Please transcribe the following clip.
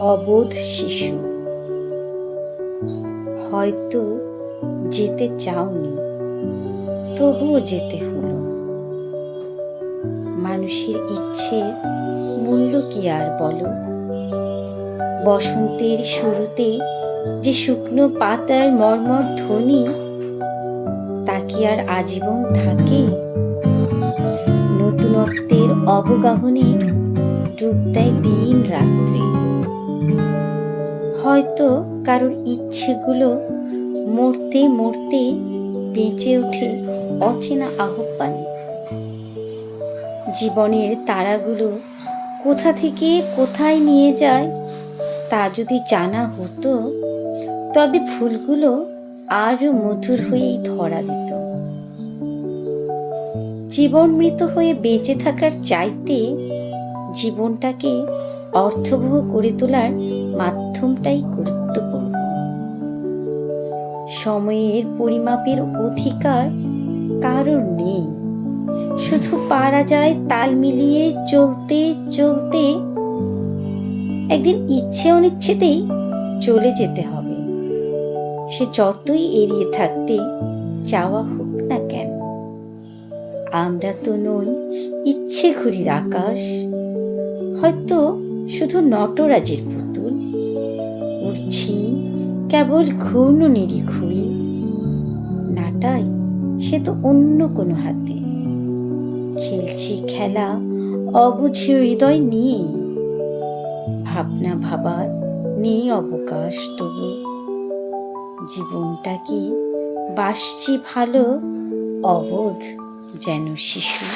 অবোধ শিশু। হয়তো যেতে চাওনি, তবুও যেতে হলো। মানুষের ইচ্ছের মূল্য কি আর বলো? বসন্তের শুরুতে যে শুকনো পাতার মর্মর ধ্বনি, তা কি আর আজীবন থাকে? নতুনত্বের অবগাহনে ডুব দেয় দিন রাত্রি। হয়তো কারোর ইচ্ছেগুলো মরতে মরতে বেঁচে ওঠে অচেনা আহ্বানে। জীবনের তারাগুলো কোথা থেকে কোথায় নিয়ে যায় তা যদি জানা হতো, তবে ফুলগুলো আরও মধুর হয়েই ধরা দিত। জীবন মৃত হয়ে বেঁচে থাকার চাইতে জীবনটাকে অর্থবহ করে তোলার মাধ্যমটাই গুরুত্বপূর্ণ। সময়ের পরিমাপের অধিকার কারোর নেই। শুধু পারা যায় তাল মিলিয়ে চলতে চলতে একদিন ইচ্ছে অনিচ্ছেতেই চলে যেতে হবে। সে যতই এড়িয়ে থাকতে চাওয়া হোক না কেন, আমরা তো নই ইচ্ছে ঘুরির আকাশ। হয়তো শুধু নটরাজের উড়ছি কেবল ঘূর্ণ নিরিঘুড়ি নাটাই সে তো অন্য কোনো হাতে। খেলছি খেলা, অবুঝে হৃদয় নিয়ে। ভাবনা ভাবার নেই অবকাশ তবু। জীবনটা কি বাসছি ভালো, অবোধ যেন শিশু।